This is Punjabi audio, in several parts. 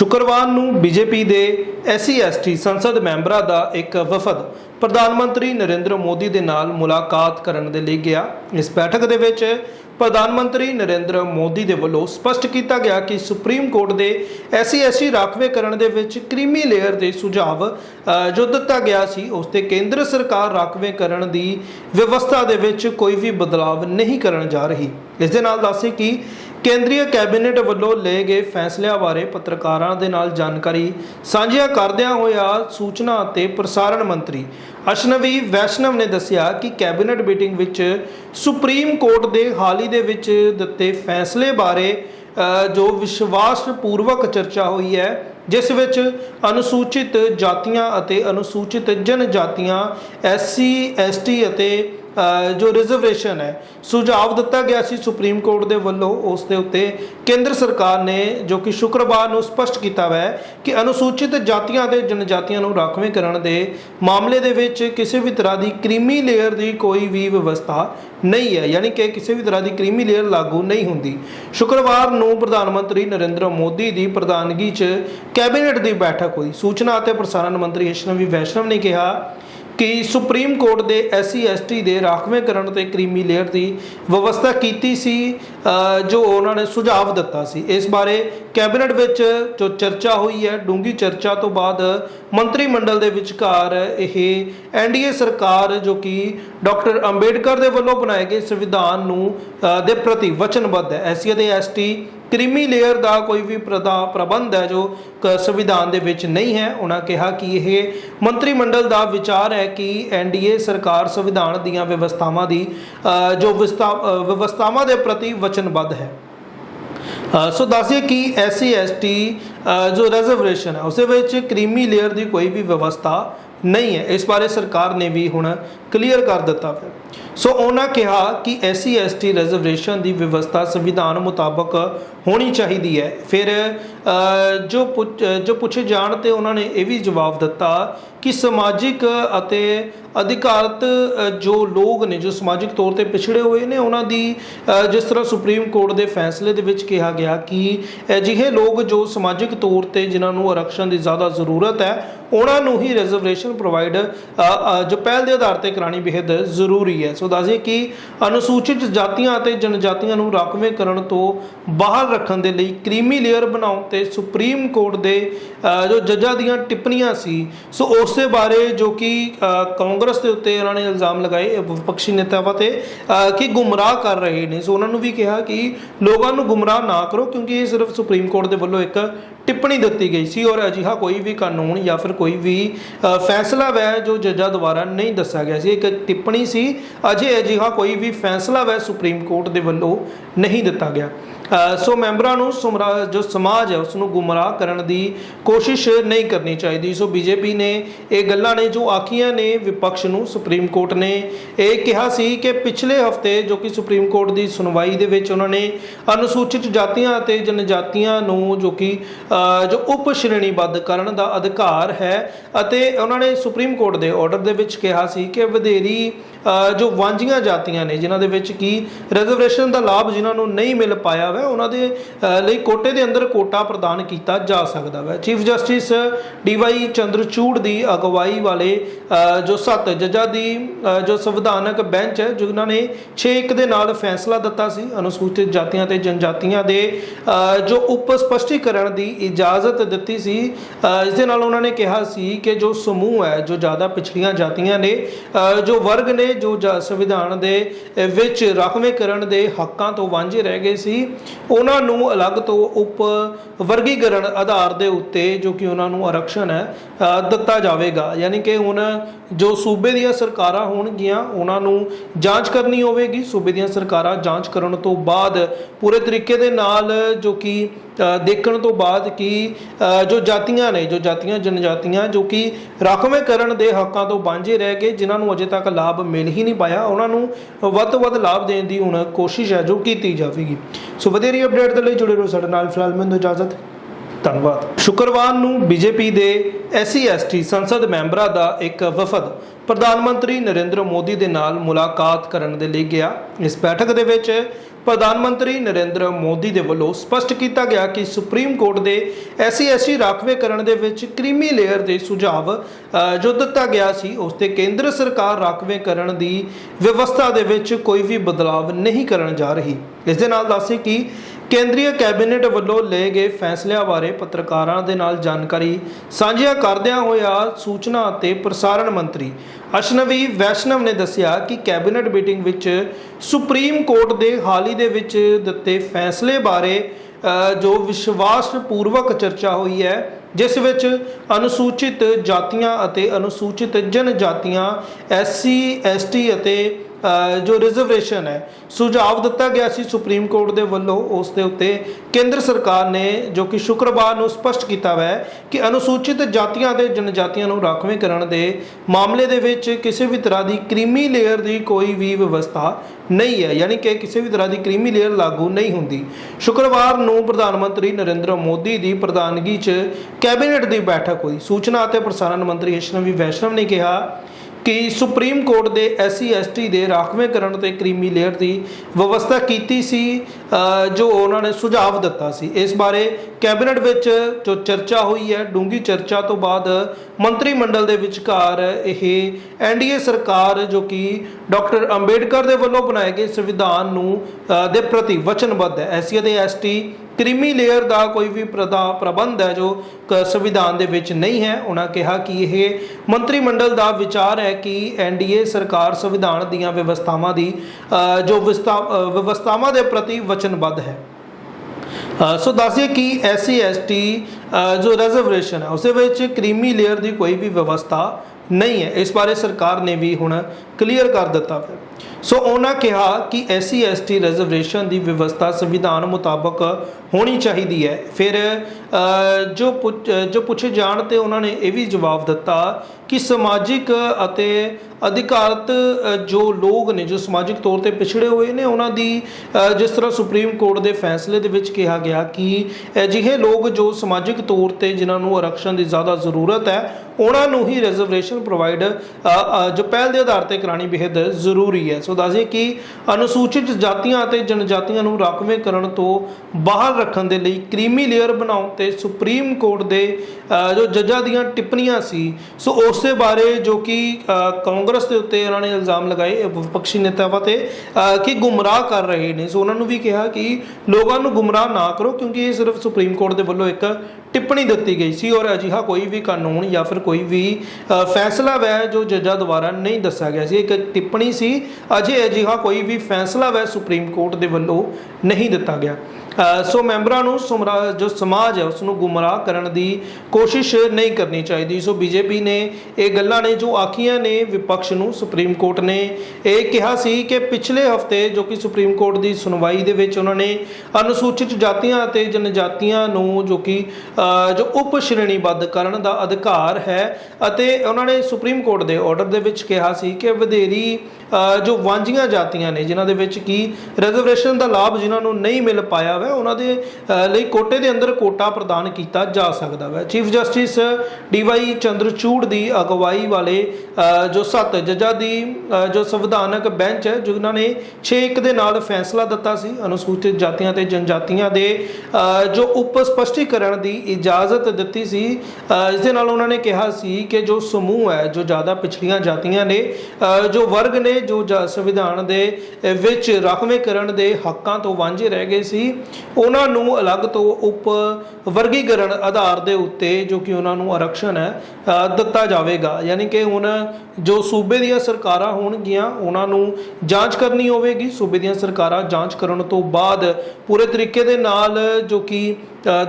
ਸ਼ੁੱਕਰਵਾਰ ਨੂੰ ਬੀਜੇਪੀ ਦੇ ਐਸਸੀ ਐਸਟੀ ਸੰਸਦ ਮੈਂਬਰਾਂ ਦਾ ਇੱਕ ਵਫਦ ਪ੍ਰਧਾਨ ਮੰਤਰੀ ਨਰਿੰਦਰ ਮੋਦੀ ਦੇ ਨਾਲ ਮੁਲਾਕਾਤ ਕਰਨ ਦੇ ਲਈ ਗਿਆ। ਇਸ ਬੈਠਕ ਦੇ ਵਿੱਚ ਪ੍ਰਧਾਨ ਮੰਤਰੀ ਨਰਿੰਦਰ ਮੋਦੀ ਦੇ ਵੱਲੋਂ ਸਪਸ਼ਟ ਕੀਤਾ ਗਿਆ ਕਿ ਸੁਪਰੀਮ ਕੋਰਟ ਦੇ ਐਸਸੀ ਐਸਟੀ ਰਾਖਵੇਂਕਰਨ ਦੇ ਵਿੱਚ ਕ੍ਰੀਮੀ ਲੇਅਰ ਦੇ ਸੁਝਾਵ ਜੋ ਦਿੱਤਾ ਗਿਆ ਸੀ, ਉਸ ਤੇ ਕੇਂਦਰ ਸਰਕਾਰ ਰਾਖਵੇਂਕਰਨ ਦੀ ਵਿਵਸਥਾ ਦੇ ਵਿੱਚ ਕੋਈ ਵੀ ਬਦਲਾਵ ਨਹੀਂ ਕਰਨ ਜਾ ਰਹੀ। ਇਸ ਦੇ ਨਾਲ ਦੱਸੇ ਕਿ ਕੇਂਦਰੀ ਕੈਬਨਿਟ ਵੱਲੋਂ ਲਏ ਗਏ ਫੈਸਲਿਆਂ ਬਾਰੇ ਪੱਤਰਕਾਰਾਂ ਦੇ ਨਾਲ ਜਾਣਕਾਰੀ ਸਾਂਝੀਆਂ ਕਰਦਿਆਂ ਹੋਇਆ ਸੂਚਨਾ ਅਤੇ ਪ੍ਰਸਾਰਣ ਮੰਤਰੀ ਅਸ਼ਨਵੀ ਵੈਸ਼ਨਵ ਨੇ ਦੱਸਿਆ ਕਿ ਕੈਬਨਿਟ ਮੀਟਿੰਗ ਵਿੱਚ ਸੁਪਰੀਮ ਕੋਰਟ ਦੇ ਹਾਲ ਹੀ ਦੇ ਵਿੱਚ ਦਿੱਤੇ ਫੈਸਲੇ ਬਾਰੇ ਜੋ ਵਿਸ਼ਵਾਸ ਪੂਰਵਕ ਚਰਚਾ ਹੋਈ ਹੈ, ਜਿਸ ਵਿੱਚ ਅਨੁਸੂਚਿਤ ਜਾਤੀਆਂ ਅਤੇ ਅਨੁਸੂਚਿਤ ਜਨਜਾਤੀਆਂ ਐਸਸੀ ਐਸਟੀ ਅਤੇ ਜੋ ਰਿਜ਼ਰਵੇਸ਼ਨ ਹੈ ਸੁਝਾਅ ਦਿੱਤਾ ਗਿਆ ਸੀ ਸੁਪਰੀਮ ਕੋਰਟ ਦੇ ਵੱਲੋਂ, ਉਸ ਦੇ ਉੱਤੇ ਕੇਂਦਰ ਸਰਕਾਰ ਨੇ ਜੋ ਕਿ ਸ਼ੁੱਕਰਵਾਰ ਨੂੰ ਸਪਸ਼ਟ ਕੀਤਾ ਹੋਇਆ ਹੈ ਕਿ ਅਨੁਸੂਚਿਤ ਜਾਤੀਆਂ ਅਤੇ ਜਨਜਾਤੀਆਂ ਨੂੰ ਰਾਖਵੇਂ ਕਰਨ ਦੇ ਮਾਮਲੇ ਦੇ ਵਿੱਚ ਕਿਸੇ ਵੀ ਤਰ੍ਹਾਂ ਦੀ ਕ੍ਰੀਮੀ ਲੇਅਰ ਦੀ ਕੋਈ ਵੀ ਵਿਵਸਥਾ ਨਹੀਂ ਹੈ, ਯਾਨੀ ਕਿ ਕਿਸੇ ਵੀ ਤਰ੍ਹਾਂ ਦੀ ਕ੍ਰੀਮੀ ਲੇਅਰ ਲਾਗੂ ਨਹੀਂ ਹੁੰਦੀ। ਸ਼ੁੱਕਰਵਾਰ ਨੂੰ ਪ੍ਰਧਾਨ ਮੰਤਰੀ ਨਰਿੰਦਰ ਮੋਦੀ ਦੀ ਪ੍ਰਧਾਨਗੀ 'ਚ ਕੈਬਨਿਟ ਦੀ ਬੈਠਕ ਹੋਈ। ਸੂਚਨਾ ਅਤੇ ਪ੍ਰਸਾਰਣ ਮੰਤਰੀ ਅਸ਼ਨਵੀ ਵੈਸ਼ਨਵ ਨੇ ਕਿਹਾ ਕਿ ਸੁਪਰੀਮ ਕੋਰਟ ਦੇ ਐਸਸੀ, ਐਸਟੀ ਦੇ ਰਾਖਵੇਂਕਰਨ ਤੇ ਕ੍ਰੀਮੀ ਲੇਅਰ ਦੀ ਵਿਵਸਥਾ ਕੀਤੀ ਸੀ ਜੋ ਉਹਨਾਂ ਨੇ ਸੁਝਾਅ ਦਿੱਤਾ ਸੀ। ਇਸ ਬਾਰੇ ਕੈਬਨਿਟ ਵਿੱਚ ਜੋ ਚਰਚਾ ਹੋਈ ਹੈ ਡੂੰਗੀ ਚਰਚਾ ਤੋਂ ਬਾਅਦ ਮੰਤਰੀ ਮੰਡਲ ਦੇ ਵਿਚਕਾਰ ਇਹ ਐਨਡੀਏ ਸਰਕਾਰ ਜੋ ਕਿ ਡਾਕਟਰ ਅੰਬੇਡਕਰ ਦੇ ਵੱਲੋਂ ਬਣਾਏ ਗਏ ਸੰਵਿਧਾਨ ਨੂੰ ਦੇ ਪ੍ਰਤੀ ਵਚਨਬੱਧ ਹੈ। ਐਸਸੀ ਅਤੇ ਐਸਟੀ ਕ੍ਰੀਮੀ ਲੇਅਰ ਦਾ ਕੋਈ ਵੀ ਪ੍ਰਦਾ, ਪ੍ਰਬੰਧ ਹੈ ਜੋ ਕ- ਸੰਵਿਧਾਨ ਦੇ ਵਿੱਚ ਨਹੀਂ ਹੈ, ਉਹਨਾਂ ਕਿਹਾ ਕਿ ਇਹ ਮੰਤਰੀ ਮੰਡਲ ਦਾ ਵਿਚਾਰ ਹੈ ਕਿ ਐਨਡੀਏ ਸਰਕਾਰ ਸੰਵਿਧਾਨ ਦੀਆਂ ਵਿਵਸਥਾਵਾਂ ਦੀ ਜੋ ਵਿਵਸਥਾ ਵਿਵਸਥਾਵਾਂ ਦੇ ਪ੍ਰਤੀ ਵਚਨਬੱਧ ਹੈ। ਸੋ ਦੱਸਿए ਕਿ ਐਸਸੀ ਐਸਟੀ ਜੋ ਰਿਜ਼ਰਵੇਸ਼ਨ ਹੈ, ਉਸ ਵਿੱਚ ਕ੍ਰੀਮੀ ਲੇਅਰ ਦੀ ਕੋਈ ਵੀ ਵਿਵਸਥਾ ਨਹੀਂ ਹੈ। ਇਸ ਬਾਰੇ ਸਰਕਾਰ ਨੇ ਵੀ ਹੁਣ ਕਲੀਅਰ ਕਰ ਦਿੱਤਾ। ਹੈ ਸੋ ਉਹਨਾਂ ਕਿਹਾ ਕਿ ਐਸਸੀ ਐਸਟੀ ਰਿਜ਼ਰਵੇਸ਼ਨ ਦੀ ਵਿਵਸਥਾ ਸੰਵਿਧਾਨ ਮੁਤਾਬਕ ਹੋਣੀ ਚਾਹੀਦੀ ਹੈ। ਫਿਰ ਜੋ ਪੁੱਛ- ਜੋ ਪੁੱਛੇ ਜਾਣ ਤੇ ਉਹਨਾਂ ਨੇ ਇਹ ਵੀ ਜਵਾਬ ਦਿੱਤਾ ਕਿ ਸਮਾਜਿਕ ਅਤੇ ਅਧਿਕਾਰਤ ਜੋ ਲੋਕ ਨੇ, ਜੋ ਸਮਾਜਿਕ ਤੌਰ ਤੇ ਪਿਛੜੇ ਹੋਏ ਨੇ, ਉਹਨਾਂ ਦੀ ਜਿਸ ਤਰ੍ਹਾਂ ਸੁਪਰੀਮ ਕੋਰਟ ਦੇ ਫੈਸਲੇ ਦੇ ਵਿੱਚ ਕਿਹਾ ਗਿਆ ਕਿ ਅਜਿਹੇ ਲੋਕ ਜੋ ਸਮਾਜਿਕ ਤੌਰ ਤੇ ਜਿਨ੍ਹਾਂ ਨੂੰ ਆਰਕਸ਼ਣ ਦੀ ਜ਼ਿਆਦਾ ਜ਼ਰੂਰਤ ਹੈ, ਉਹਨਾਂ ਨੂੰ ਹੀ ਰਿਜ਼ਰਵੇਸ਼ਨ ਪ੍ਰੋਵਾਈਡ ਜੋ ਪਹਿਲ ਦੇ ਆਧਾਰ ਤੇ ਕਰਾਣੀ ਬੇहद ਜ਼ਰੂਰੀ ਹੈ। ਸੋ ਦੱਸਦੇ ਕਿ ਅਨੁਸੂਚਿਤ ਜਾਤੀਆਂ ਅਤੇ ਜਨਜਾਤੀਆਂ ਨੂੰ ਰਾਖਵੇਂ ਕਰਨ ਤੋਂ ਬਾਹਰ ਰੱਖਣ ਦੇ ਲਈ ਕ੍ਰੀਮੀ ਲੇਅਰ ਬਣਾਓ ਤੇ ਸੁਪਰੀਮ ਕੋਰਟ ਦੇ ਜੋ ਜੱਜਾਂ ਦੀਆਂ ਟਿੱਪਣੀਆਂ ਸੀ, ਸੋ ਉਸ ਬਾਰੇ ਜੋ ਕਿ ਕਾਂਗਰਸ ਦੇ ਉੱਤੇ ਉਹਨਾਂ ਨੇ ਇਲਜ਼ਾਮ ਲਗਾਏ ਵਿਪਕਸ਼ੀ ਨੇਤਾਵਾਂ ਤੇ ਕਿ ਗੁੰਮਰਾਹ ਕਰ ਰਹੇ ਨੇ। ਸੋ ਉਹਨਾਂ ਨੂੰ ਵੀ ਕਿਹਾ ਕਿ ਲੋਕਾਂ ਨੂੰ ਗੁੰਮਰਾਹ ਨਾ ਕਰੋ, ਕਿਉਂਕਿ ਇਹ ਸਿਰਫ ਸੁਪਰੀਮ ਕੋਰਟ ਦੇ ਵੱਲੋਂ ਇੱਕ ਟਿੱਪਣੀ ਦਿੱਤੀ ਗਈ ਸੀ ਔਰ ਅਜਿਹਾ ਕੋਈ ਵੀ ਕਾਨੂੰਨ ਜਾਂ ਫਿਰ ਕੋਈ ਵੀ ਫੈਸਲਾ ਵੈ ਜੋ ਜੱਜਾਂ ਦੁਆਰਾ ਨਹੀਂ ਦੱਸਿਆ ਗਿਆ ਸੀ। ਇੱਕ ਟਿੱਪਣੀ ਸੀ, ਅਜੇ ਅਜਿਹਾ ਕੋਈ ਵੀ ਫੈਸਲਾ ਵੈ ਸੁਪਰੀਮ ਕੋਰਟ ਦੇ ਵੱਲੋਂ ਨਹੀਂ ਦਿੱਤਾ ਗਿਆ। ਸੋ ਮੈਂਬਰਾਂ ਨੂੰ ਸੁਮਰਾ, ਜੋ ਸਮਾਜ ਹੈ ਉਸ ਨੂੰ ਗੁੰਮਰਾਹ ਕਰਨ ਦੀ ਕੋਸ਼ਿਸ਼ ਨਹੀਂ ਕਰਨੀ ਚਾਹੀਦੀ। ਸੋ ਬੀਜੇਪੀ ਨੇ ਇਹ ਗੱਲਾਂ ਨੇ, ਜੋ ਆਖੀਆਂ ਨੇ ਵਿਪਕਸ਼ ਨੂੰ, ਸੁਪਰੀਮ ਕੋਰਟ ਨੇ, ਇਹ ਕਿਹਾ ਸੀ ਕਿ ਪਿਛਲੇ ਹਫ਼ਤੇ ਜੋ ਕਿ ਸੁਪਰੀਮ ਕੋਰਟ ਦੀ ਸੁਣਵਾਈ ਦੇ ਵਿੱਚ ਉਹਨਾਂ ਨੇ ਅਨੁਸੂਚਿਤ ਜਾਤੀਆਂ ਅਤੇ ਜਨਜਾਤੀਆਂ ਨੂੰ ਜੋ ਕਿ ਜੋ ਉਪ ਸ਼੍ਰੇਣੀਬੱਧ ਕਰਨ ਦਾ ਅਧਿਕਾਰ ਹੈ ਅਤੇ ਉਹਨਾਂ ਨੇ ਸੁਪਰੀਮ ਕੋਰਟ ਦੇ ਆਰਡਰ ਦੇ ਵਿੱਚ ਕਿਹਾ ਸੀ ਕਿ ਵਧੇਰੀ ਜੋ ਵਾਂਝੀਆਂ ਜਾਤੀਆਂ ਨੇ, ਜਿਨ੍ਹਾਂ ਦੇ ਵਿੱਚ ਕੀ ਰਿਜ਼ਰਵੇਸ਼ਨ ਦਾ ਲਾਭ ਜਿਨ੍ਹਾਂ ਨੂੰ ਨਹੀਂ ਮਿਲ ਪਾਇਆ ਵੈ ਉਹਨਾਂ ਦੇ ਲਈ ਕੋਟੇ ਦੇ ਅੰਦਰ ਕੋਟਾ ਪ੍ਰਦਾਨ ਕੀਤਾ ਜਾ ਸਕਦਾ ਵੈ ਚੀਫ ਜਸਟਿਸ ਡੀਵਾਈ ਚੰਦਰਚੂੜ ਦੀ ਅਗਵਾਈ ਵਾਲੇ ਜੋ ਸੱਤ ਜੱਜਾਂ ਦੀ ਜੋ ਸੰਵਿਧਾਨਕ ਬੈਂਚ ਹੈ ਜਿਨ੍ਹਾਂ ਨੇ 6-1 ਦੇ ਨਾਲ ਫੈਸਲਾ ਦਿੱਤਾ ਸੀ ਅਨੁਸੂਚਿਤ ਜਾਤੀਆਂ ਤੇ ਜਨਜਾਤੀਆਂ ਦੇ ਜੋ ਉਪ ਸਪਸ਼ਟੀਕਰਨ ਦੀ ਇਜਾਜ਼ਤ ਦਿੱਤੀ ਸੀ ਅ, ਇਸ ਦੇ ਨਾਲ ਉਹਨਾਂ ਨੇ ਕਿਹਾ ਸੀ ਕਿ ਜੋ ਸਮੂਹ ਹੈ ਜੋ ਜ਼ਿਆਦਾ ਪਿਛੜੀਆਂ ਜਾਤੀਆਂ ਨੇ ਜੋ ਵਰਗ ਨੇ ਜੋ ਸੰਵਿਧਾਨ ਦੇ ਵਿੱਚ ਰਾਖਵੇਂ ਕਰਨ ਦੇ ਹੱਕਾਂ ਤੋਂ ਵਾਂਝੇ ਰਹਿ ਗਏ ਸੀ ਉਹਨਾਂ ਨੂੰ ਅਲੱਗ ਤੋਂ ਉਪ ਵਰਗੀਕਰਨ ਆਧਾਰ ਦੇ ਉੱਤੇ ਜੋ ਕਿ ਉਹਨਾਂ ਨੂੰ ਆਰਕਸ਼ਣ ਹੈ ਅ, ਦਿੱਤਾ ਜਾਵੇਗਾ। ਯਾਨੀ ਕਿ ਹੁਣ ਜੋ ਸੂਬੇ ਦੀਆਂ ਸਰਕਾਰਾਂ ਹੋਣਗੀਆਂ ਉਹਨਾਂ ਨੂੰ ਜਾਂਚ ਕਰਨੀ ਹੋਵੇਗੀ। ਸੂਬੇ ਦੀਆਂ ਸਰਕਾਰਾਂ ਜਾਂਚ ਕਰਨ ਤੋਂ ਬਾਅਦ ਪੂਰੇ ਤਰੀਕੇ ਦੇ ਨਾਲ ਜੋ ਕਿ ਦੇਖਣ ਤੋਂ ਬਾਅਦ ਕਿ ਜੋ ਜਾਤੀਆਂ ਨੇ, ਜੋ ਜਾਤੀਆਂ, ਜਨਜਾਤੀਆਂ, ਜੋ ਕਿ ਰਾਖਵੇਂਕਰਨ ਦੇ ਹੱਕਾਂ ਤੋਂ ਵਾਂਝੇ ਰਹਿ ਗਏ, ਜਿਨ੍ਹਾਂ ਨੂੰ ਅਜੇ ਤੱਕ ਲਾਭ ਮਿਲ ਹੀ ਨਹੀਂ ਪਾਇਆ, ਉਹਨਾਂ ਨੂੰ ਵੱਧ ਤੋਂ ਵੱਧ ਲਾਭ ਦੇਣ ਦੀ ਹੁਣ ਕੋਸ਼ਿਸ਼ ਹੈ ਜੋ ਕੀਤੀ ਜਾਵੇਗੀ। ਸੋ, ਵਧੇਰੀ ਅਪਡੇਟ ਦੇ ਲਈ ਜੁੜੇ ਰਹੋ ਸਾਡੇ ਨਾਲ, ਫਿਲਹਾਲ ਮੈਨੂੰ ਇਜਾਜ਼ਤ। ਧੰਨਵਾਦ। ਸ਼ੁੱਕਰਵਾਰ ਨੂੰ ਬੀਜੇਪੀ ਦੇ ਐਸਸੀ ਐਸਟੀ ਸੰਸਦ ਮੈਂਬਰਾਂ ਦਾ ਇੱਕ ਵਫਦ ਪ੍ਰਧਾਨ ਮੰਤਰੀ ਨਰਿੰਦਰ ਮੋਦੀ ਦੇ ਨਾਲ ਮੁਲਾਕਾਤ ਕਰਨ ਦੇ ਲਈ ਗਿਆ। ਇਸ ਬੈਠਕ ਦੇ ਵਿੱਚ ਪ੍ਰਧਾਨ ਮੰਤਰੀ ਨਰਿੰਦਰ ਮੋਦੀ ਦੇ ਵੱਲੋਂ ਸਪਸ਼ਟ ਕੀਤਾ ਗਿਆ ਕਿ ਸੁਪਰੀਮ ਕੋਰਟ ਦੇ ਐਸਸੀ ਐਸਟੀ ਰਾਖਵੇਂਕਰਨ ਦੇ ਵਿੱਚ ਕ੍ਰੀਮੀ ਲੇਅਰ ਦੇ ਸੁਝਾਵ ਜੋ ਦਿੱਤਾ ਗਿਆ ਸੀ, ਉਸ ਤੇ ਕੇਂਦਰ ਸਰਕਾਰ ਰਾਖਵੇ ਕਰਨ ਦੀ ਵਿਵਸਥਾ ਦੇ ਵਿੱਚ ਕੋਈ ਵੀ ਬਦਲਾਵ ਨਹੀਂ ਕਰਨ ਜਾ ਰਹੀ। ਇਸ ਦੇ ਨਾਲ ਦੱਸੇ ਕਿ ਕੇਂਦਰੀ ਕੈਬਨਿਟ ਵੱਲੋਂ ਲਏ ਗਏ ਫੈਸਲਿਆਂ ਬਾਰੇ ਪੱਤਰਕਾਰਾਂ ਦੇ ਨਾਲ ਜਾਣਕਾਰੀ ਸਾਂਝੀਆਂ ਕਰਦਿਆਂ ਹੋਇਆ ਸੂਚਨਾ ਅਤੇ ਪ੍ਰਸਾਰਣ ਮੰਤਰੀ ਅਸ਼ਨਵੀ ਵੈਸ਼ਨਵ ਨੇ ਦੱਸਿਆ ਕਿ ਕੈਬਨਿਟ ਮੀਟਿੰਗ ਵਿੱਚ ਸੁਪਰੀਮ ਕੋਰਟ ਦੇ ਹਾਲ ਹੀ ਦੇ ਵਿੱਚ ਦਿੱਤੇ ਫੈਸਲੇ ਬਾਰੇ ਅ, ਜੋ ਵਿਸ਼ਵਾਸਪੂਰਵਕ ਚਰਚਾ ਹੋਈ ਹੈ ਜਿਸ ਵਿੱਚ ਅਨੁਸੂਚਿਤ ਜਾਤੀਆਂ ਅਤੇ ਅਨੁਸੂਚਿਤ ਜਨਜਾਤੀਆਂ ਐਸਸੀ ਐਸਟੀ ਅਤੇ ਜੋ ਰਿਜ਼ਰਵੇਸ਼ਨ ਹੈ ਸੁਝਾਅ ਦਿੱਤਾ ਗਿਆ ਸੀ ਸੁਪਰੀਮ ਕੋਰਟ ਦੇ ਵੱਲੋਂ, ਉਸ ਦੇ ਉੱਤੇ ਕੇਂਦਰ ਸਰਕਾਰ ਨੇ, ਜੋ ਕਿ ਸ਼ੁੱਕਰਵਾਰ ਨੂੰ ਸਪਸ਼ਟ ਕੀਤਾ ਹੋਇਆ ਕਿ ਅਨੁਸੂਚਿਤ ਜਾਤੀਆਂ ਤੇ ਜਨਜਾਤੀਆਂ ਨੂੰ ਰਾਖਵੇਂ ਕਰਨ ਦੇ ਮਾਮਲੇ ਦੇ ਵਿੱਚ ਕਿਸੇ ਵੀ ਤਰ੍ਹਾਂ ਦੀ ਕ੍ਰੀਮੀ ਲੇਅਰ ਦੀ ਕੋਈ ਵੀ ਵਿਵਸਥਾ ਨਹੀਂ ਹੈ, ਯਾਨੀ ਕਿ ਕਿਸੇ ਵੀ ਤਰ੍ਹਾਂ ਦੀ ਕ੍ਰੀਮੀ ਲੇਅਰ ਲਾਗੂ ਨਹੀਂ ਹੁੰਦੀ। ਸ਼ੁੱਕਰਵਾਰ ਨੂੰ ਪ੍ਰਧਾਨ ਮੰਤਰੀ ਨਰਿੰਦਰ ਮੋਦੀ ਦੀ ਪ੍ਰਧਾਨਗੀ 'ਚ ਕੈਬਨਿਟ ਦੀ ਬੈਠਕ ਹੋਈ। ਸੂਚਨਾ ਅਤੇ ਪ੍ਰਸਾਰਣ ਮੰਤਰੀ ਅਸ਼ਨਵੀ ਵੈਸ਼ਨਵ ਨੇ ਕਿਹਾ ਕਿ ਸੁਪਰੀਮ ਕੋਰਟ ਦੇ ਐਸਸੀ ਐਸਟੀ ਦੇ ਰਾਖਵੇਂਕਰਨ ਤੇ ਕ੍ਰੀਮੀ ਲੇਅਰ ਦੀ ਵਿਵਸਥਾ ਕੀਤੀ ਸੀ ਜੋ ਉਹਨਾਂ ਨੇ ਸੁਝਾਅ ਦਿੱਤਾ ਸੀ। ਇਸ ਬਾਰੇ ਕੈਬਨਿਟ ਵਿੱਚ ਜੋ ਚਰਚਾ ਹੋਈ ਹੈ ਡੂੰਗੀ ਚਰਚਾ ਤੋਂ ਬਾਅਦ ਮੰਤਰੀ ਮੰਡਲ ਦੇ ਵਿਚਕਾਰ ਇਹ ਐਨਡੀਏ ਸਰਕਾਰ ਜੋ ਕਿ ਡਾਕਟਰ ਅੰਬੇਡਕਰ ਦੇ ਵੱਲੋਂ ਬਣਾਏ ਗਏ ਸੰਵਿਧਾਨ ਨੂੰ ਦੇ ਪ੍ਰਤੀ ਵਚਨਬੱਧ ਹੈ। ਐਸਸੀ ਅਤੇ ਐਸਟੀ ਕ੍ਰੀਮੀ ਲੇਅਰ ਦਾ ਕੋਈ ਵੀ ਪ੍ਰਦਾ, ਪ੍ਰਬੰਧ ਹੈ ਜੋ ਸੰਵਿਧਾਨ ਦੇ ਵਿੱਚ ਨਹੀਂ ਹੈ ਉਹਨਾਂ ਕਿਹਾ ਕਿ ਇਹ ਮੰਤਰੀ ਮੰਡਲ ਦਾ ਵਿਚਾਰ ਹੈ ਕਿ ਐਨਡੀਏ ਸਰਕਾਰ ਸੰਵਿਧਾਨ ਦੀਆਂ ਵਿਵਸਥਾਵਾਂ ਦੀ ਜੋ ਵਿਵਸਥਾ ਵਿਵਸਥਾਵਾਂ ਦੇ ਪ੍ਰਤੀ ਵਚਨਬੱਧ ਹੈ। ਸੋ ਦੱਸਿਏ ਕਿ ਐਸਸੀ ਐਸਟੀ ਜੋ ਰਿਜ਼ਰਵੇਸ਼ਨ ਹੈ, ਉਸ ਵਿੱਚ ਕ੍ਰੀਮੀ ਲੇਅਰ ਦੀ ਕੋਈ ਵੀ ਵਿਵਸਥਾ ਨਹੀਂ ਹੈ। ਇਸ ਬਾਰੇ ਸਰਕਾਰ ਨੇ ਵੀ ਹੁਣ ਕਲੀਅਰ ਕਰ ਦਿੱਤਾ। ਸੋ ਉਹਨਾਂ ਕਿਹਾ ਕਿ ਐਸਸੀ ਐਸਟੀ ਰਿਜ਼ਰਵੇਸ਼ਨ ਦੀ ਵਿਵਸਥਾ ਸੰਵਿਧਾਨ ਮੁਤਾਬਕ ਹੋਣੀ ਚਾਹੀਦੀ ਹੈ। ਫਿਰ ਜੋ ਪੁੱਛ- ਜੋ ਪੁੱਛੇ ਜਾਣ ਤੇ ਉਹਨਾਂ ਨੇ ਇਹ ਵੀ ਜਵਾਬ ਦਿੱਤਾ ਕਿ ਸਮਾਜਿਕ ਅਤੇ ਅਧਿਕਾਰਤ ਜੋ ਲੋਕ ਨੇ, ਜੋ ਸਮਾਜਿਕ ਤੌਰ ਤੇ ਪਿਛੜੇ ਹੋਏ ਨੇ, ਉਹਨਾਂ ਦੀ ਜਿਸ ਤਰ੍ਹਾਂ ਸੁਪਰੀਮ ਕੋਰਟ ਦੇ ਫੈਸਲੇ ਦੇ ਵਿੱਚ ਕਿਹਾ ਗਿਆ ਕਿ ਅਜਿਹੇ ਲੋਕ ਜੋ ਸਮਾਜਿਕ ਤੌਰ ਤੇ ਜਿਨ੍ਹਾਂ ਨੂੰ ਆਰਕਸ਼ਣ ਦੀ ਜ਼ਿਆਦਾ ਜ਼ਰੂਰਤ ਹੈ, ਉਹਨਾਂ ਨੂੰ ਹੀ ਰਿਜ਼ਰਵੇਸ਼ਨ ਪ੍ਰੋਵਾਈਡ ਜੋ ਪਹਿਲ ਦੇ ਆਧਾਰ ਤੇ ਕਰਾਣੀ ਬੇहद ਜ਼ਰੂਰੀ ਹੈ। ਸੋ ਦੱਸਦੇ ਕਿ ਅਨੁਸੂਚਿਤ ਜਾਤੀਆਂ ਅਤੇ ਜਨਜਾਤੀਆਂ ਨੂੰ ਰਾਖਵੇਂ ਕਰਨ ਤੋਂ ਬਾਹਰ ਰੱਖਣ ਦੇ ਲਈ ਕ੍ਰੀਮੀ ਲੇਅਰ ਬਣਾਉਣ ਤੇ ਸੁਪਰੀਮ ਕੋਰਟ ਦੇ ਜੋ ਜੱਜਾਂ ਦੀਆਂ ਟਿੱਪਣੀਆਂ ਸੀ, ਸੋ ਉਸੇ ਬਾਰੇ ਜੋ ਕਿ ਕਾਂਗਰਸ ਦੇ ਉੱਤੇ ਉਹਨਾਂ ਨੇ ਇਲਜ਼ਾਮ ਲਗਾਏ ਵਿਪਕਸ਼ੀ ਨੇਤਾਵਾਂ ਤੇ ਕਿ ਗੁੰਮਰਾਹ ਕਰ ਰਹੇ ਨੇ। ਸੋ ਉਹਨਾਂ ਨੂੰ ਵੀ ਕਿਹਾ ਕਿ ਲੋਕਾਂ ਨੂੰ ਗੁੰਮਰਾਹ ਨਾ ਕਰੋ ਕਿਉਂਕਿ ਇਹ ਸਿਰਫ ਸੁਪਰੀਮ ਕੋਰਟ ਦੇ ਵੱਲੋਂ ਇੱਕ ਟਿੱਪਣੀ ਦਿੱਤੀ ਗਈ ਸੀ ਔਰ ਅਜਿਹਾ ਕੋਈ ਵੀ ਕਾਨੂੰਨ ਜਾਂ ਫਿਰ ਕੋਈ ਵੀ ਫੈਸਲਾ ਵੈ ਜੋ ਜੱਜਾਂ ਦੁਆਰਾ ਨਹੀਂ ਦੱਸਿਆ ਗਿਆ ਸੀ। ਇੱਕ ਟਿੱਪਣੀ ਸੀ, ਅਜੇ ਅਜਿਹਾ ਕੋਈ ਵੀ ਫੈਸਲਾ ਵੈ ਸੁਪਰੀਮ ਕੋਰਟ ਦੇ ਵੱਲੋਂ ਨਹੀਂ ਦਿੱਤਾ ਗਿਆ। ਸੋ ਮੈਂਬਰਾਂ ਨੂੰ ਸੁਮਰਾ, ਜੋ ਸਮਾਜ ਹੈ ਉਸ ਨੂੰ ਗੁੰਮਰਾਹ ਕਰਨ ਦੀ ਕੋਸ਼ਿਸ਼ ਨਹੀਂ ਕਰਨੀ ਚਾਹੀਦੀ। ਸੋ ਬੀਜੇਪੀ ਨੇ ਇਹ ਗੱਲਾਂ ਨੇ ਜੋ ਆਖੀਆਂ ਨੇ, ਵਿਪਕਸ਼ ਨੂੰ ਸੁਪਰੀਮ ਕੋਰਟ ਨੇ ਇਹ ਕਿਹਾ ਸੀ ਕਿ ਪਿਛਲੇ ਹਫ਼ਤੇ ਜੋ ਕਿ ਸੁਪਰੀਮ ਕੋਰਟ ਦੀ ਸੁਣਵਾਈ ਦੇ ਵਿੱਚ ਉਹਨਾਂ ਨੇ ਅਨੁਸੂਚਿਤ ਜਾਤੀਆਂ ਅਤੇ ਜਨਜਾਤੀਆਂ ਨੂੰ ਜੋ ਕਿ ਜੋ ਉਪ ਸ਼੍ਰੇਣੀਬੱਧ ਕਰਨ ਦਾ ਅਧਿਕਾਰ ਹੈ ਅਤੇ ਉਹਨਾਂ ਨੇ ਸੁਪਰੀਮ ਕੋਰਟ ਦੇ ਆਰਡਰ ਦੇ ਵਿੱਚ ਕਿਹਾ ਸੀ ਕਿ ਵਧੇਰੀ ਜੋ ਵਾਂਝੀਆਂ ਜਾਤੀਆਂ ਨੇ, ਜਿਨ੍ਹਾਂ ਦੇ ਵਿੱਚ ਕੀ ਰਿਜ਼ਰਵੇਸ਼ਨ ਦਾ ਲਾਭ ਜਿਨ੍ਹਾਂ ਨੂੰ ਨਹੀਂ ਮਿਲ ਪਾਇਆ ਹੈ ਉਹਨਾਂ ਦੇ ਲਈ ਕੋਟੇ ਦੇ ਅੰਦਰ ਕੋਟਾ ਪ੍ਰਦਾਨ ਕੀਤਾ ਜਾ ਸਕਦਾ ਹੈ। ਚੀਫ ਜਸਟਿਸ ਡੀਵਾਈ ਚੰਦਰਚੂੜ ਦੀ ਅਗਵਾਈ ਵਾਲੇ ਜੋ ਸੱਤ ਜੱਜਾਂ ਦੀ ਜੋ ਸੰਵਿਧਾਨਕ ਬੈਂਚ ਹੈ ਜਿਨ੍ਹਾਂ ਨੇ 6-1 ਦੇ ਨਾਲ ਫੈਸਲਾ ਦਿੱਤਾ ਸੀ ਅਨੁਸੂਚਿਤ ਜਾਤੀਆਂ ਤੇ ਜਨਜਾਤੀਆਂ ਦੇ ਜੋ ਉਪ ਸਪਸ਼ਟੀਕਰਨ ਦੀ ਇਜਾਜ਼ਤ ਦਿੱਤੀ ਸੀ ਇਸ ਦੇ ਨਾਲ ਉਹਨਾਂ ਨੇ ਕਿਹਾ ਸੀ ਕਿ ਜੋ ਸਮੂਹ ਹੈ ਜੋ ਜ਼ਿਆਦਾ ਪਿਛੜੀਆਂ ਜਾਤੀਆਂ ਨੇ ਜੋ ਵਰਗ ਨੇ ਜੋ ਸੰਵਿਧਾਨ ਦੇ ਅ, ਵਿੱਚ ਰਾਖਵੇਂਕਰਨ ਦੇ ਹੱਕਾਂ ਤੋਂ ਵਾਂਝੇ ਰਹਿ ਗਏ ਸੀ ਉਹਨਾਂ ਨੂੰ ਅਲੱਗ ਤੋਂ ਉਪ ਵਰਗੀਕਰਨ ਆਧਾਰ ਦੇ ਉੱਤੇ ਜੋ ਕਿ ਉਹਨਾਂ ਨੂੰ ਆਰਕਸ਼ਣ ਹੈ ਅ, ਦਿੱਤਾ ਜਾਵੇਗਾ। ਯਾਨੀ ਕਿ ਹੁਣ ਜੋ ਸੂਬੇ ਦੀਆਂ ਸਰਕਾਰਾਂ ਹੋਣਗੀਆਂ ਉਹਨਾਂ ਨੂੰ ਜਾਂਚ ਕਰਨੀ ਹੋਵੇਗੀ। ਸੂਬੇ ਦੀਆਂ ਸਰਕਾਰਾਂ ਜਾਂਚ ਕਰਨ ਤੋਂ ਬਾਅਦ ਪੂਰੇ ਤਰੀਕੇ ਦੇ ਨਾਲ ਜੋ ਕਿ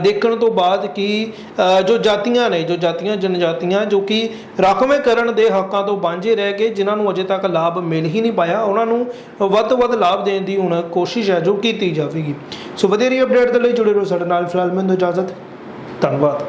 ਦੇਖਣ ਤੋਂ ਬਾਅਦ ਕਿ ਜੋ ਜਾਤੀਆਂ ਨੇ, ਜੋ ਜਾਤੀਆਂ, ਜਨਜਾਤੀਆਂ, ਜੋ ਕਿ ਰਾਖਵੇਂਕਰਨ ਦੇ ਹੱਕਾਂ ਤੋਂ ਵਾਂਝੇ ਰਹਿ ਗਏ, ਜਿਨ੍ਹਾਂ ਨੂੰ ਅਜੇ ਤੱਕ ਲਾਭ ਮਿਲ ਹੀ ਨਹੀਂ ਪਾਇਆ, ਉਹਨਾਂ ਨੂੰ ਵੱਧ ਤੋਂ ਵੱਧ ਲਾਭ ਦੇਣ ਦੀ ਹੁਣ ਕੋਸ਼ਿਸ਼ ਹੈ ਜੋ ਕੀਤੀ ਜਾਵੇਗੀ। ਸੋ ਵਧੇਰੀ ਅਪਡੇਟ ਦੇ ਲਈ ਜੁੜੇ ਰਹੋ ਸਾਡੇ ਨਾਲ, ਫਿਲਹਾਲ ਮੈਨੂੰ ਇਜਾਜ਼ਤ। ਧੰਨਵਾਦ।